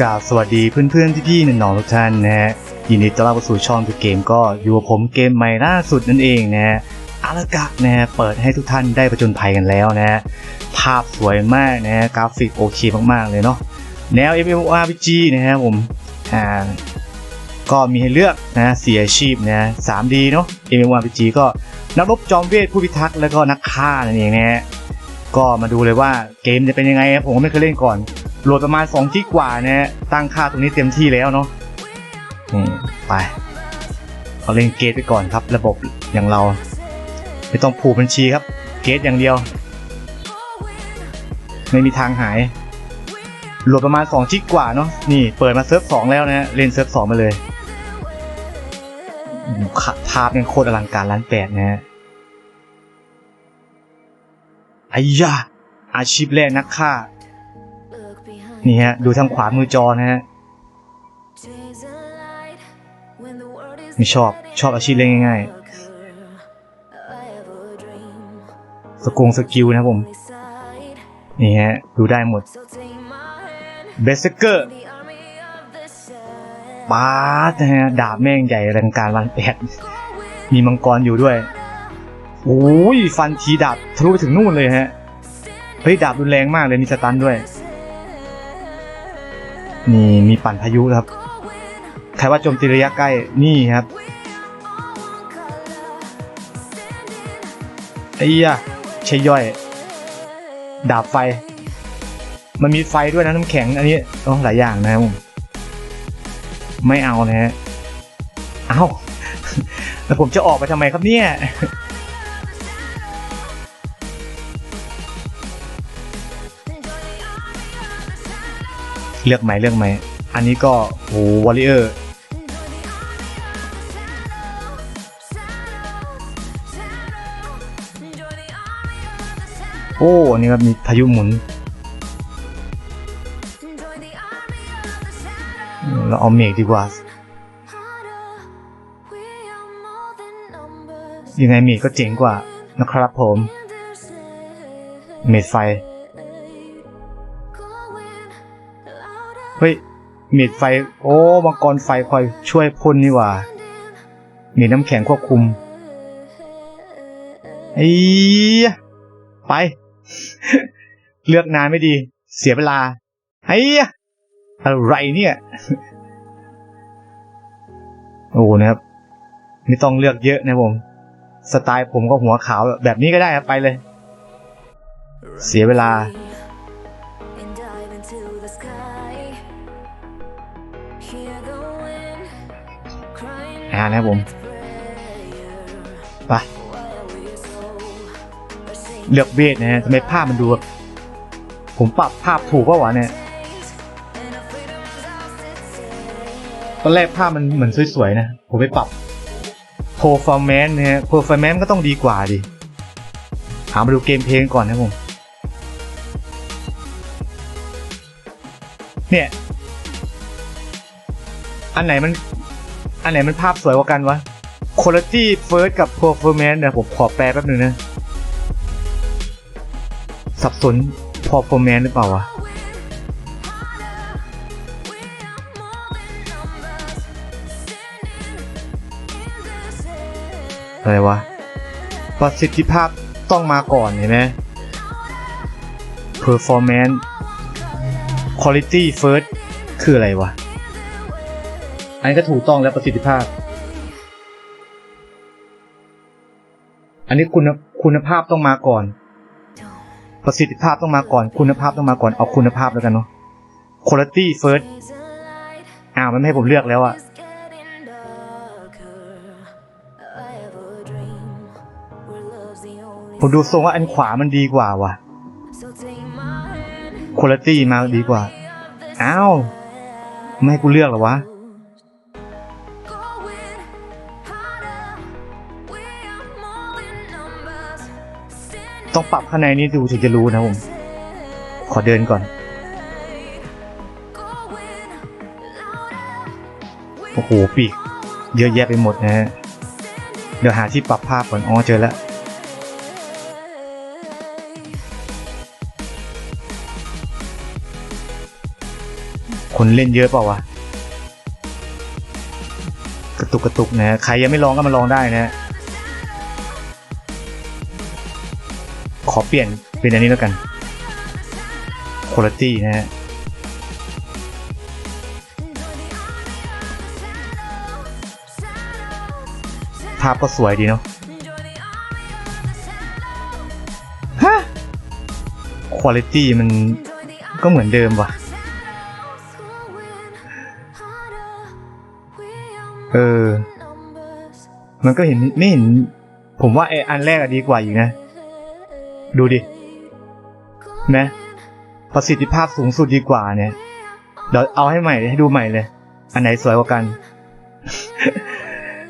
กราบสวัสดีเพื่อนๆพี่ๆน้องๆทุกท่านนะฮะยินดีต้อนรับสู่ช่องตัวเกมก็อยู่กับผมเกมใหม่ล่าสุดนั่นเองนะฮะอาราะนะฮะเปิดให้ทุกท่านได้ประจนภัยกันแล้วนะฮะภาพสวยมากนะฮะกราฟิกโอเคมากๆเลยเนาะแนว MMORPG นะฮะผมอ่าก็มีให้เลือกนะสี่อาชีพนะ 3D เนาะ MMORPG ก็นักรบจอมเวทผู้พิทักษ์แล้วก็นักฆ่านั่นเองนะฮะก็มาดูเลยว่าเกมจะเป็นยังไงผมก็ไม่เคยเล่นก่อน โหลดประมาณ2กิกกว่าเนะฮะตั้งค่าตรงนี้เต็มที่แล้วเนาะนี่ไปเอาเล่นเกตไปก่อนครับระบบอย่างเรา ไม่ต้องผูกบัญชีครับ เกตอย่างเดียว ไม่มีทางหายโหลดประมาณ2กิกกว่าเนาะนี่เปิดมาเซิร์ฟ2แล้วนะเล่นเซิร์ฟ2มาเลยภาพยังโคตรอลังการล้านแปดนะฮะไอ้ยาอาชีพแรกนักฆ่า นี่ฮะ ดูทางขวามือจอนะฮะไม่ชอบชอบอาชีพเล่นง่ายๆ สกงสกิลนะผม นี่ฮะ ดูได้หมดเบสเกอร์ปาดนะฮะ ดาบแม่งใหญ่แรงการวันแปดมีมังกรอยู่ด้วยโอ้ยฟันทีดาบทะลุไปถึงนู่นเลยฮะ เฮ้ย ดาบรุนแรงมากเลยมีสตันด้วย นี่มีปั่นพายุครับ ใครว่าโจมตีระยะใกล้ นี่ครับไอ้ยะใช่ย่อย ดาบไฟ มันมีไฟด้วยนะน้ำแข็ง อันนี้ต้องหลายอย่างนะครับผมไม่เอานะฮะ เอาแล้วผมจะออกไปทำไมครับเนี่ย เลือกไหมเลือกไหม อันนี้ก็โหวอลเลเอร์โอ้อันนี้ครับมีพายุหมุน เราเอาเมฆดีกว่ายังไงเมฆก็เจ๋งกว่านะครับผม เมฆไฟ ฮ้ยเมฆไฟ โอ้มังกรไฟคอยช่วยพ่นนี่ว่ามีน้ำแข็งควบคุมไอ้ไป เลือกนานไม่ดี เสียเวลาไอ้อะไรเนี่ย โอ้นะครับ ไม่ต้องเลือกเยอะนะผม สไตล์ผมก็หัวขาวแบบนี้ก็ได้ครับไปเลย เสียเวลา อ่านะครับผมไปเลือกเวทนะฮะทำไมภาพมันดูแบบผมปรับภาพถูกป่าวะเนี่ยตอนแรกภาพมันเหมือนสวยๆนะ ผมไปปรับ performance นะฮะ performance ก็ต้องดีกว่าดิหามาดูเกมเพลงก่อนนะผม เนี่ย อันไหนมัน อันไหนมันภาพสวยกว่ากันวะ quality first กับ performance เนี่ยผมขอแปลแป๊บนึงนะ สับสน performance หรือเปล่าวะอะไรวะ ประสิทธิภาพต้องมาก่อนเห็นไหม performance quality first คืออะไรวะ อันนี้ก็ถูกต้องแล้วประสิทธิภาพ อันนี้คุณคุณภาพต้องมาก่อน ประสิทธิภาพต้องมาก่อน คุณภาพต้องมาก่อน เอาคุณภาพแล้วกันเนาะ quality first อ้าวมันไม่ให้ผมเลือกแล้วอะผมดูทรงว่าอันขวามันดีกว่าว่ะ quality มาดีกว่า อ้าว ไม่ให้กูเลือกหรอวะ ต้องปรับข้างในนี้ดูถึงจะรู้นะผม ขอเดินก่อน โอ้โห ปีก เยอะแยะไปหมดนะฮะ เดี๋ยวหาที่ปรับภาพก่อน อ๋อ เจอแล้วคนเล่นเยอะเปล่าวะ กระตุกกระตุกนะ ใครยังไม่ลองก็มาลองได้นะ ขอเปลี่ยนเป็นอันนี้แล้วกันคุณภาพนะฮะภาพก็สวยดีเนาะฮะคุณภาพมันก็เหมือนเดิมว่ะ เออ มันก็เห็นไม่เห็น ผมว่าไออันแรกอะดีกว่าอยู่นะ ดูดินะประสิทธิภาพสูงสุดดีกว่าเนี่ย เดี๋ยวเอาให้ใหม่เลยให้ดูใหม่เลย อันไหนสวยกว่ากัน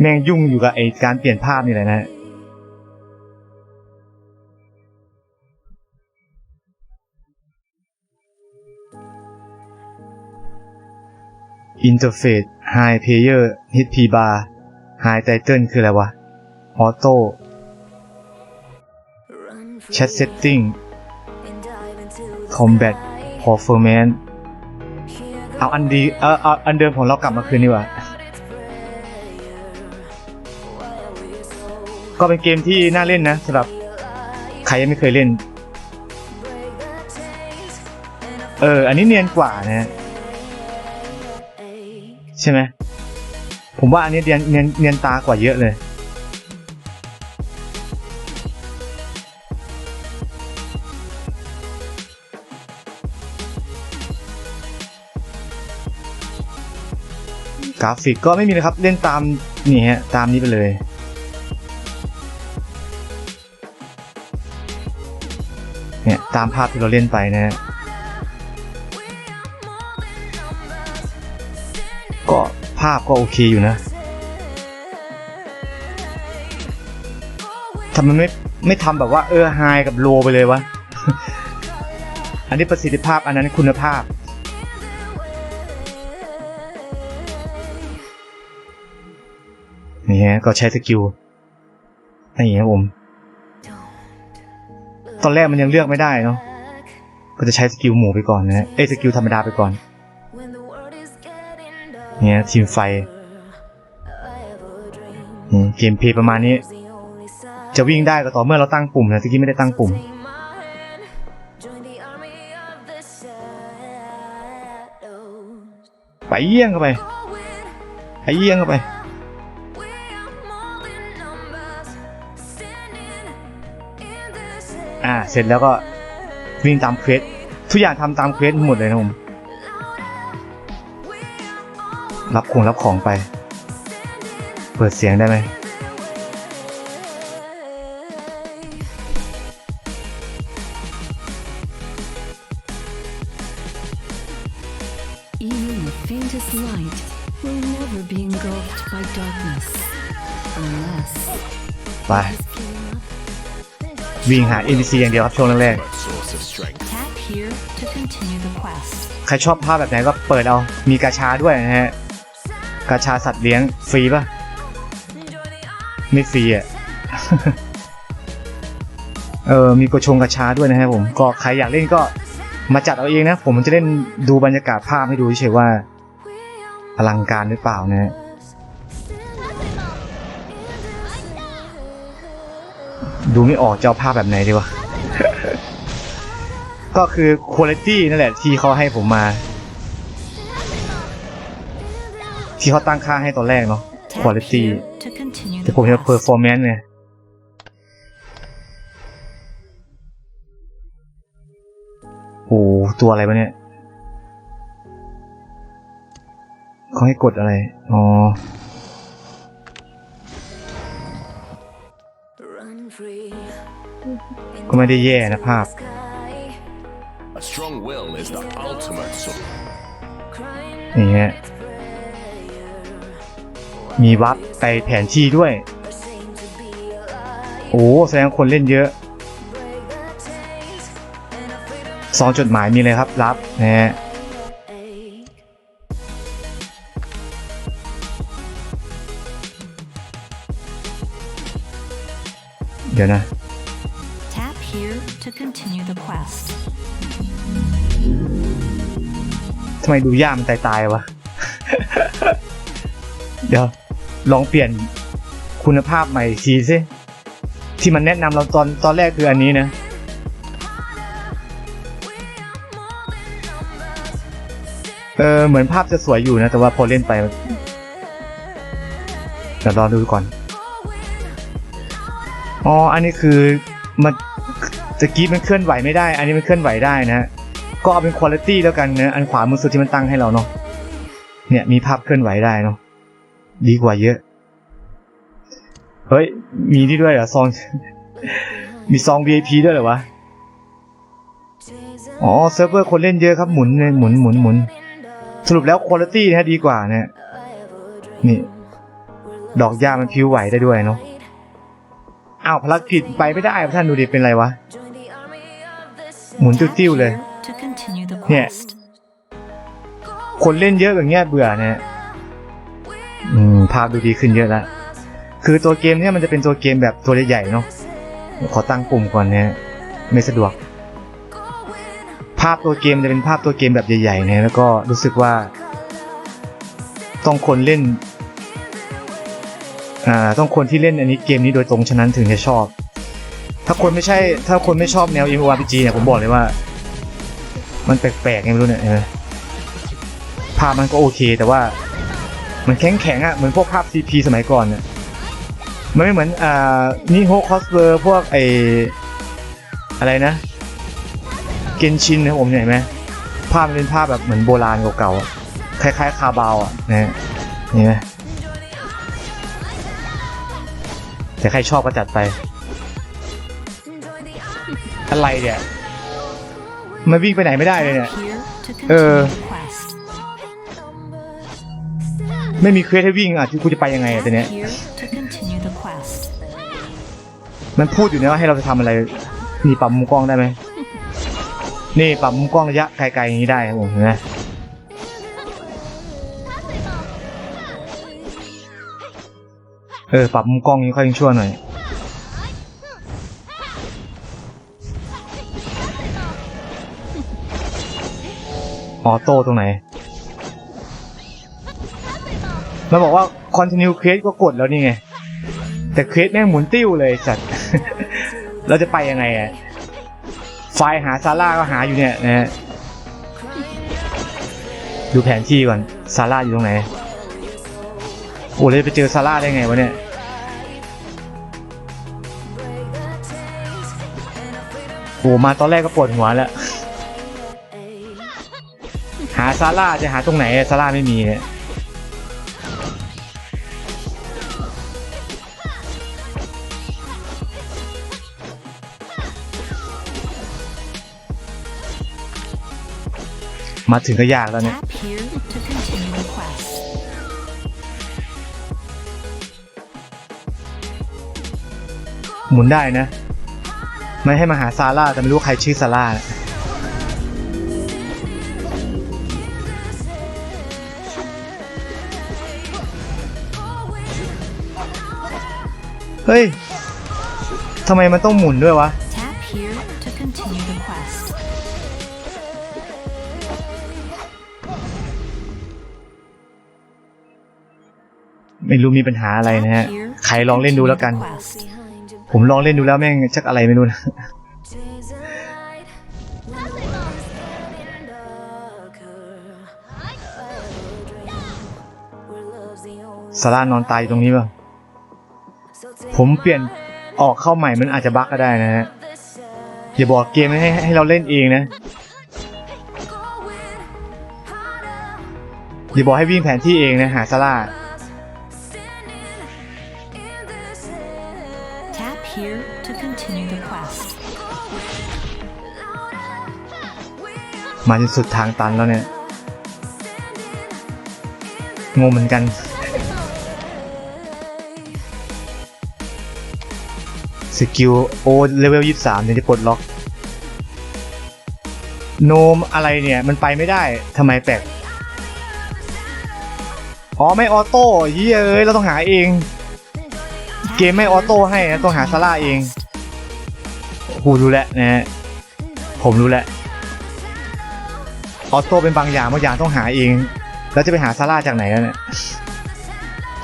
แม่งยุ่งอยู่กับไอการเปลี่ยนภาพนี่แหละนะ Interface High Player HP Bar High Title คืออะไรวะ Auto Chat Setting Combat Performance เอาอันดีเออเอาอันเดิมของเรากลับมาคืนดีกว่า ก็เป็นเกมที่น่าเล่นนะสำหรับใครยังไม่เคยเล่น เออ อันนี้เนียนกว่านะใช่ไหมผมว่าอันนี้เนียนเนียนเนียนตากว่าเยอะเลย ราฟิกก็ไม่มีเลยครับ เล่นตามนี่ฮะตามนี้ไปเลยเนี่ยตามภาพที่เราเล่นไปนะฮะก็ภาพก็โอเคอยู่นะทำไมไม่ไม่ทำแบบว่าเออไฮกับโลไปเลยวะ อันนี้ประสิทธิภาพอันนั้นคุณภาพ นี่ฮะก็ใช้สกิลนี่ครับผม ตอนแรกมันยังเลือกไม่ได้เนาะก็จะใช้สกิลหมูไปก่อนนะฮะเอ้สกิลธรรมดาไปก่อนเนี่ยทีมไฟเกมเพลย์ประมาณนี้ จะวิ่งได้ก็ต่อเมื่อเราตั้งปุ่มนะตะกี้ไม่ได้ตั้งปุ่มไปเยี่ยงเข้าไปไปเยี่ยงเข้าไป อ่า เสร็จแล้วก็วิ่งตามเควสทุกอย่างทำตามเควสหมดเลยนะผม รับของรับของไป เปิดเสียงได้ไหม Even the วิ่งหา NPC อย่างเดียวครับช่วงแรก source of strength. tap here to continue the quest. ๆ ใครชอบภาพแบบไหนก็เปิดเอา มีกาชาด้วยนะฮะ กาชาสัตว์เลี้ยงฟรีป่ะไม่ฟรีอะ เออมีกระชงกระชาด้วยนะฮะผมก็ใครอยากเล่นก็มาจัดเอาเองนะ ผมจะเล่นดูบรรยากาศภาพให้ดูเฉยๆว่าอลังการหรือเปล่านะฮะ ดูไม่ออกจะเอาภาพแบบไหนดีวะ ก็คือคุณภาพนั่นแหละที่เขาให้ผมมา ที่เขาตั้งค่าให้ตอนแรกเนาะ Tap Quality here to continue แต่ the ผมจะ quest. performance ไงโอ้โหตัวอะไรวะเนี่ยเขาให้กดอะไร อ๋อ ก็ไม่ได้แย่นะภาพ A strong will is the ultimate source. นี่ฮะมีวับไปแผนที่ด้วย โอ้แสดงคนเล่นเยอะซองจดหมายมีเลยครับรับนะฮะเดี๋ยวนะ Tap here to continue the quest. ทำไมดูย่ามันตายตายๆวะ เดี๋ยว ลองเปลี่ยนคุณภาพใหม่อีกทีสิ ที่มันแนะนำเราตอนตอนแรกคืออันนี้นะ เออ เหมือนภาพจะสวยอยู่นะ แต่ว่าพอเล่นไปเดี๋ยวรอดูก่อน อ๋อ อันนี้คือมัน ตะกี้มันเคลื่อนไหวไม่ได้ อันนี้มันเคลื่อนไหวได้นะ ก็เอาเป็นคุณภาพแล้วกันนะอันขวามือสุดที่มันตั้งให้เราเนาะเนี่ยมีภาพเคลื่อนไหวได้เนาะดีกว่าเยอะ เฮ้ย มีนี่ด้วยเหรอซองมีซอง VIP ด้วยเหรอวะอ๋อเซิร์ฟเวอร์คนเล่นเยอะครับหมุนเลยหมุนหมุนหมุนสรุปแล้วคุณภาพนะดีกว่านะนี่ ดอกหญ้ามันพิ้วไหวได้ด้วยเนาะอ้าวภารกิจไปไม่ได้ท่านดูดิเป็นไรวะ หมุนติ้วๆเลย To continue the Yeah. quest. คนเล่นเยอะแบบเนี้ยเบื่อเนะฮะอืมภาพดูดีขึ้นเยอะแล้วคือตัวเกมเนี่ยมันจะเป็นตัวเกมแบบตัวใหญ่ๆเนาะขอตั้งปุ่มก่อนเนะฮะไม่สะดวก ภาพตัวเกมจะเป็นภาพตัวเกมแบบใหญ่ๆเนะแล้วก็รู้สึกว่า ต้องคนเล่นอ่าต้องคนที่เล่นอันนี้เกมนี้โดยตรงฉะนั้นถึงจะชอบ ถ้าคนไม่ใช่ ถ้าคนไม่ชอบแนว MMORPG เนี่ยผมบอกเลยว่า มันแปลกๆไงไม่รู้เนี่ยเออภาพมันก็โอเค แต่ว่า มันแข็งแข็งๆอะเหมือนพวกภาพ CP สมัยก่อนเนี่ยมันไม่เหมือนอ่านิโฮคอสเวอร์พวกไออะไรนะ เกนชินนะผมเห็นไหมภาพมันเป็นภาพแบบเหมือนโบราณเก่าๆคล้ายๆ คาบาวอะนะฮะนี่ไหมแต่ใครชอบก็จัดไป อะไรเนี่ย มันวิ่งไปไหนไม่ได้เลยเนี่ย Here to Uh. continue the quest. ไม่มีเควสให้วิ่งอะที่กูจะไปยังไงอะตอนเนี้ย Here to continue the quest. มันพูดอยู่นะว่าให้เราจะทำอะไร นี่ปรับมุมกล้องได้ไหม นี่ปรับมุมกล้องระยะไกลๆอย่างนี้ได้ครับผมเห็นไหมเออปรับมุมกล้องนี้ค่อยยังชั่วหน่อย ออโต้ตรงไหน มันบอกว่า continue quest ก็กดแล้วนี่ไง แต่เควสแม่งหมุนติ้วเลยสัตว์เราจะไปยังไงอะไฟล์หาซาร่าก็หาอยู่เนี่ยนะฮะดูแผนที่ก่อนซาร่าอยู่ตรงไหน โอ้เลยไปเจอซาร่าได้ไงวะเนี่ยโอ้มาตอนแรกก็ปวดหัวแล้วาซาร่าจะหาตรงไหนอะซาร่าไม่มีเนี่ยมาถึงก็ยากแล้วเนี่ย Tap here to continue the quest. หมุนได้นะ ไม่ให้มาหาซาร่าแต่ไม่รู้ใครชื่อซาร่านะ เฮ้ยทำไมมันต้องหมุนด้วยวะ Tap here to continue the quest. ไม่รู้มีปัญหาอะไรนะฮะ Tap here ใคร to ลองเล่นดูแล้วกัน continue the quest. ผมลองเล่นดูแล้วแม่งชักอะไรไม่รู้นะซาร่านอนตายอยู่ตรงนี้ป่ะ ผมเปลี่ยนออกเข้าใหม่มันอาจจะบั๊กก็ได้นะฮะอย่าบอกเกมให้ให้เราเล่นเองนะอย่าบอกให้วิ่งแผนที่เองนะ หาซาร่า Tap here to continue the quest. มาจนสุดทางตันแล้วเนี่ย งงเหมือนกัน สกิลโอเลเวลยี่สามเนี่ยจะปลดล็อก โนมอะไรเนี่ย มันไปไม่ได้ทำไมแปลกอ๋อไม่ออโต้เฮ้ยเอ้ยเราต้องหาเอง เกมไม่ออโต้ให้นะต้องหาซาร่าเองกูรู้แล้วนะฮะผมรู้แล้วออโต้เป็นบางอย่างบางอย่างต้องหาเอง แล้วจะไปหาซาร่าจากไหนแล้วเนี่ย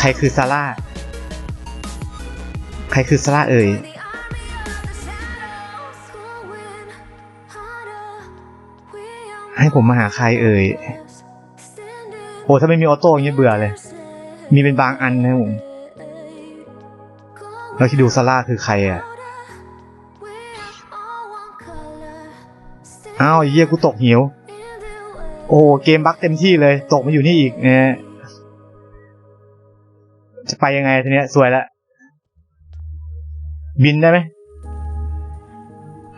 ใครคือซาร่าใครคือซาร่าเอ่ย ให้ผมมาหาใครเอ่ย โอ้ถ้าไม่มีออโต้อย่างเงี้ยเบื่อเลย มีเป็นบางอันนะผมแล้วที่ดูซาร่าคือใครอะ อ้าวเยี่ยกูตกหิว โอ้เกมบั๊กเต็มที่เลย ตกมาอยู่นี่อีกเนี่ยจะไปยังไงทีเนี้ยสวยละ บินได้ไหม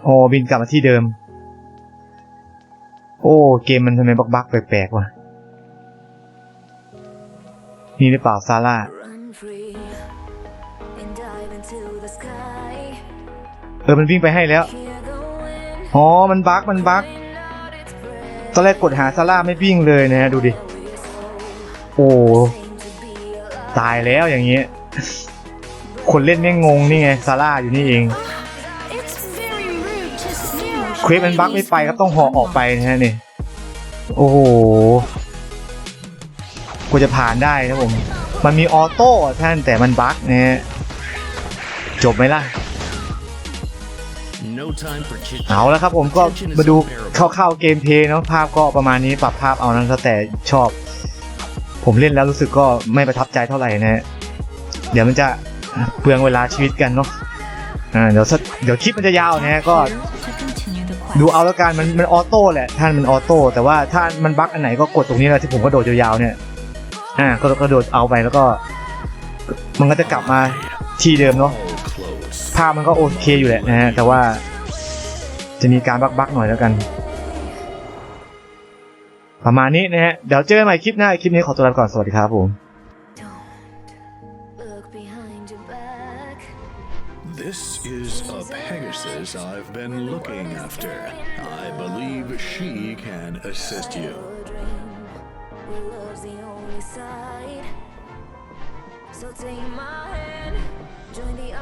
โอ้บินกลับมาที่เดิม โอ้ เกมมันทำไมบักบักๆแปลกๆวะนี่หรือเปล่าซาร่าเออมันวิ่งไปให้แล้ว อ๋อ มันบั๊กมันบั๊กตอนแรกกดหาซาร่าไม่วิ่งเลยนะฮะดูดิ โอ้ ตายแล้วอย่างเงี้ย คนเล่นไม่งงนี่ไงซาร่าอยู่นี่เอง เควสมันบั๊กไม่ไปครับต้องห่อออกไปนะฮะนี่ โอ้โหกว่าจะผ่านได้นะผม มันมีออโต้อะท่านแต่มันบั๊กนะฮะจบไหมล่ะ No time for chit เอาแล้วครับผมก็มาดูคร่าวๆเกมเพลย์เนาะภาพก็ประมาณนี้ปรับภาพเอานั้นแล้วแต่ชอบ ผมเล่นแล้วรู้สึกก็ไม่ประทับใจเท่าไหร่นะฮะเดี๋ยวมันจะเปลืองเวลาชีวิตกันเนาะอ่าเดี๋ยวสักเดี๋ยวคลิปมันจะยาวนะฮะก็ ดูเอาแล้วกันมันมันออโต้แหละท่านมันออโต้แต่ว่าถ้ามันบั๊กอันไหนก็กดตรงนี้แหละที่ผมก็โดดยาวๆเนี่ยอ่าก็ก็โดดเอาไปแล้วก็ มันก็จะกลับมาที่เดิมเนาะภาพมันก็โอเคอยู่แหละนะฮะแต่ว่าจะมีการบักบักๆหน่อยแล้วกัน ประมาณนี้นะฮะเดี๋ยวเจอกันใหม่คลิปหน้าคลิปนี้ขอตัวลาไปก่อนสวัสดีครับผม I've been looking after. I believe she can assist you. So take my hand, join the.